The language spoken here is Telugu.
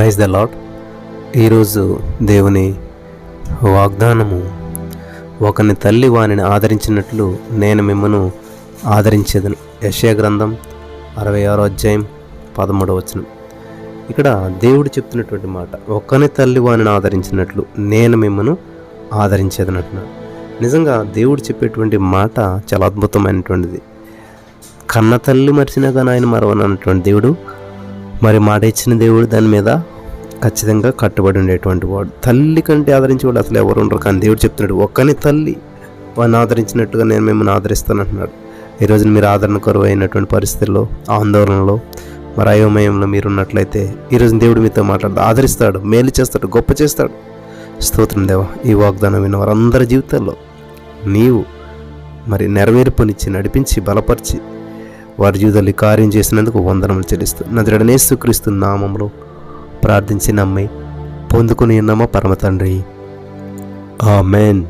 ప్రైజ్ ద లాడ్ ఈరోజు దేవుని వాగ్దానము ఒకని తల్లి వానిని ఆదరించినట్లు నేను మిమ్మను ఆదరించేదను. యశయ గ్రంథం అరవై ఆరో అధ్యాయం పదమూడవ వచనం. ఇక్కడ దేవుడు చెప్తున్నటువంటి మాట ఒకని తల్లి వానిని ఆదరించినట్లు నేను మిమ్మను ఆదరించేదని అంటున్నాడు నిజంగా దేవుడు చెప్పేటువంటి మాట చాలా అద్భుతమైనటువంటిది. కన్న తల్లి మరిచినా కానీ ఆయన మరవనన్నటువంటి దేవుడు మరి మాట ఇచ్చిన దేవుడు దాని మీద ఖచ్చితంగా కట్టుబడి ఉండేటువంటి వాడు. తల్లి కంటే ఆదరించేవాడు అసలు ఎవరు ఉండరు. కానీ దేవుడు చెప్తున్నాడు ఒక్కని తల్లి వాడిని ఆదరించినట్టుగా నేను మిమ్మల్ని ఆదరిస్తాను అంటున్నాడు. ఈరోజు మీరు ఆదరణ కరువు అయినటువంటి పరిస్థితుల్లో ఆందోళనలో మరి అయోమయంలో మీరు ఉన్నట్లయితే ఈరోజు దేవుడు మీతో మాట్లాడదు ఆదరిస్తాడు మేలు చేస్తాడు గొప్ప చేస్తాడు. స్తోత్రం దేవా ఈ వాగ్దానం విన్న వారందరి జీవితాల్లో నీవు మరి నెరవేర్పునిచ్చి నడిపించి బలపరిచి వారి జీవితాలు కార్యం చేసినందుకు వందనములు చెల్లిస్తూ నజరడనేస్తు క్రీస్తు నామంలో ప్రార్థించి నమ్మి పొందుకుని ఉన్నామా పరమ తండ్రి. ఆమెన్.